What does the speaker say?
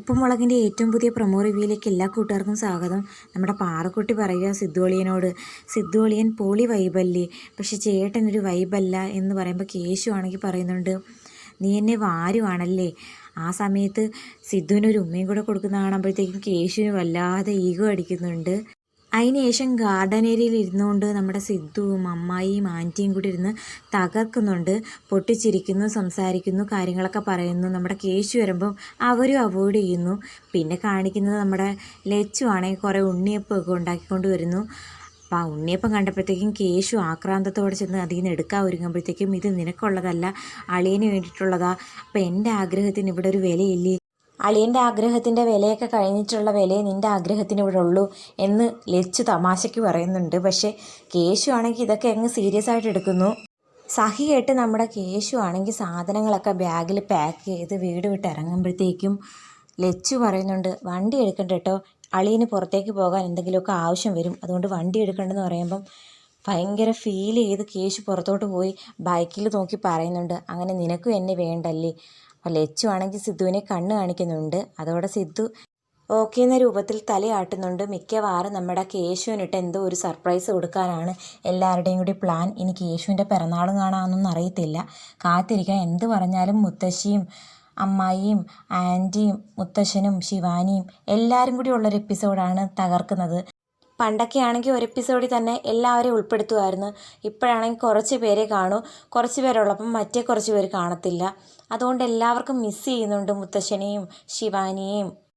ഉപ്പുമുളകിന്റെ ഏറ്റവും പുതിയ പ്രൊമോ റിവ്യൂയിലേക്ക് എല്ലാ കൂട്ടുകാർക്കും സ്വാഗതം. നമ്മുടെ പാറക്കുട്ടി പറയുക സിദ്ധുവളിയനോട് സിദ്ധുവളിയൻ പോളി വൈബല്ലേ? പക്ഷെ ചേട്ടനൊരു വൈബല്ല എന്ന് പറയുമ്പോൾ കേശു ആണെങ്കിൽ പറയുന്നുണ്ട് നീ എന്നെ വാരുവാണല്ലേ? ആ സമയത്ത് സിദ്ധുവിനൊരു ഉമ്മയും കൂടെ കൊടുക്കുന്ന കാണുമ്പോഴത്തേക്കും കേശുവിന് വല്ലാതെ ഈഗോ അടിക്കുന്നുണ്ട്. അതിനുശേഷം ഗാർഡൻ ഏരിയയിൽ ഇരുന്നുകൊണ്ട് നമ്മുടെ സിദ്ധുവും അമ്മായിയും ആന്റിയും കൂടി ഇരുന്ന് തകർക്കുന്നുണ്ട് പൊട്ടിച്ചിരിക്കുന്നു സംസാരിക്കുന്നു കാര്യങ്ങളൊക്കെ പറയുന്നു. നമ്മുടെ കേശു വരുമ്പം അവരും അവോയ്ഡ് ചെയ്യുന്നു. പിന്നെ കാണിക്കുന്നത് നമ്മുടെ ലച്ചു ആണെങ്കിൽ കുറേ ഉണ്ണിയപ്പമൊക്കെ ഉണ്ടാക്കിക്കൊണ്ട് വരുന്നു. അപ്പോൾ ആ ഉണ്ണിയപ്പം കണ്ടപ്പോഴത്തേക്കും കേശു ആക്രാന്തത്തോടെ ചെന്ന് അതിൽ നിന്ന് എടുക്കാൻ ഒരുങ്ങുമ്പോഴത്തേക്കും ഇത് നിനക്കുള്ളതല്ല അളിയന് വേണ്ടിയിട്ടുള്ളതാ. അപ്പോൾ എന്റെ ആഗ്രഹത്തിന് ഇവിടെ ഒരു വിലയില്ലേ? അളിയന്റെ ആഗ്രഹത്തിന്റെ വിലയൊക്കെ കഴിഞ്ഞിട്ടുള്ള വിലയെ നിന്റെ ആഗ്രഹത്തിന് ഇവിടെ ഉള്ളൂ എന്ന് ലച്ചു തമാശയ്ക്ക് പറയുന്നുണ്ട്. പക്ഷേ കേശു ആണെങ്കിൽ ഇതൊക്കെ അങ്ങ് സീരിയസ് ആയിട്ട് എടുക്കുന്നു. സഹി കേട്ട് നമ്മുടെ കേശു ആണെങ്കിൽ സാധനങ്ങളൊക്കെ ബാഗിൽ പാക്ക് ചെയ്ത് വീട് വിട്ട് ഇറങ്ങുമ്പോഴത്തേക്കും ലച്ചു പറയുന്നുണ്ട് വണ്ടി എടുക്കണ്ട കേട്ടോ അളിയന് പുറത്തേക്ക് പോകാൻ എന്തെങ്കിലുമൊക്കെ ആവശ്യം വരും. അതുകൊണ്ട് വണ്ടി എടുക്കണ്ടെന്ന് പറയുമ്പം ഭയങ്കര ഫീൽ ചെയ്ത് കേശു പുറത്തോട്ട് പോയി ബൈക്കിൽ നോക്കി പറയുന്നുണ്ട്. അങ്ങനെ നിനക്കും എന്നെ വേണ്ടല്ലേ? അപ്പോൾ ലച്ചു ആണെങ്കിൽ സിദ്ധുവിനെ കണ്ണ് കാണിക്കുന്നുണ്ട്. അതോടെ സിദ്ധു ഓക്കെ എന്ന രൂപത്തിൽ തലയാട്ടുന്നുണ്ട്. മിക്കവാറും നമ്മുടെ കേശുവിനിട്ട് എന്തോ ഒരു സർപ്രൈസ് കൊടുക്കാനാണ് എല്ലാവരുടെയും കൂടി പ്ലാൻ. ഇനി കേശുവിന്റെ പിറന്നാളും കാണാമെന്നൊന്നും അറിയത്തില്ല. കാത്തിരിക്കാൻ എന്ത് പറഞ്ഞാലും മുത്തശ്ശിയും അമ്മായിയും ആന്റിയും മുത്തശ്ശനും ശിവാനിയും എല്ലാവരും കൂടി ഉള്ളൊരു എപ്പിസോഡാണ് തകർക്കുന്നത്. പണ്ടൊക്കെ ആണെങ്കിൽ ഒരു എപ്പിസോഡിൽ തന്നെ എല്ലാവരെയും ഉൾപ്പെടുത്തുമായിരുന്നു. ഇപ്പോഴാണെങ്കിൽ കുറച്ച് പേരെ കാണൂ. കുറച്ച് പേരുള്ളപ്പം മറ്റേ കുറച്ച് പേര് കാണത്തില്ല. അതുകൊണ്ട് എല്ലാവർക്കും മിസ്സ് ചെയ്യുന്നുണ്ട് മുത്തശ്ശനെയും ശിവാനിയെയും.